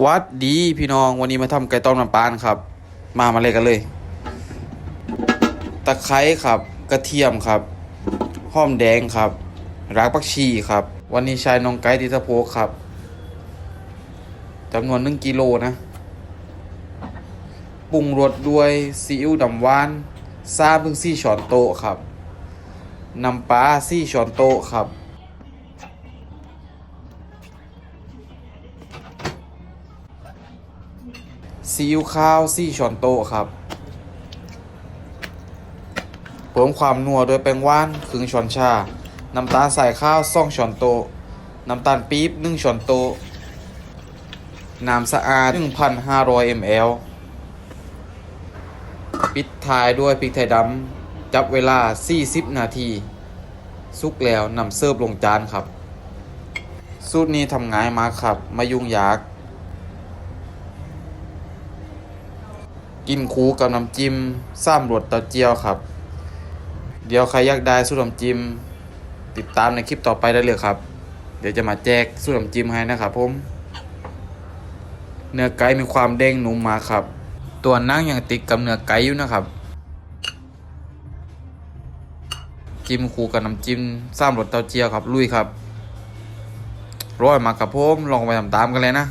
วัดดีพี่น้องวันนี้มาทำไก่ต้มน้ำปลาครับ มามาเลยกันเลย ตะไคร้ครับ กระเทียมครับหอมแดงครับรากผักชีครับ วันนี้ใช้น้องไก่ติสะโพครับจำนวนหนึ่งกิโลนะปรุงรสด้วยซีอิ๊วดำหวานซาพึ่งซี่ช้อนโต๊ะครับน้ำปลาซี่ช้อนโต๊ะครับ ซีอิ๊วข้าวซี่ช้อนโต๊ะครับเพิ่มความนัวโดยแป้งว่านครึ่งช้อนชา น้ำตาลใส่ข้าวสองช้อนโต๊ะ น้ำตาลปี๊บหนึ่งช้อนโต๊ะ น้ำสะอาด 1,500 ml ปิดท้ายด้วยพริกไทยดำจับเวลา 40 นาทีสุกแล้วนำเสิร์ฟลงจานครับ สูตรนี้ทำง่ายมากครับไม่ยุ่งยาก กินคูกับน้ำจิ้มซ้ำรสเต้าเจี้ยวครับ เดี๋ยวใครอยากได้สูตรน้ำจิ้มติดตามในคลิปต่อไปได้เลยครับ เดี๋ยวจะมาแจกสูตรน้ำจิ้มให้นะครับผมเนื้อไก่มีความเด้งนุ่มมาครับ ตัวนั่งยังติดกับเนื้อไก่อยู่นะครับ จิ้มคูกับน้ำจิ้มซ้ำรสเต้าเจี้ยวครับ ลุยครับ ร้อยมากครับผมลองไปตามกันเลยนะ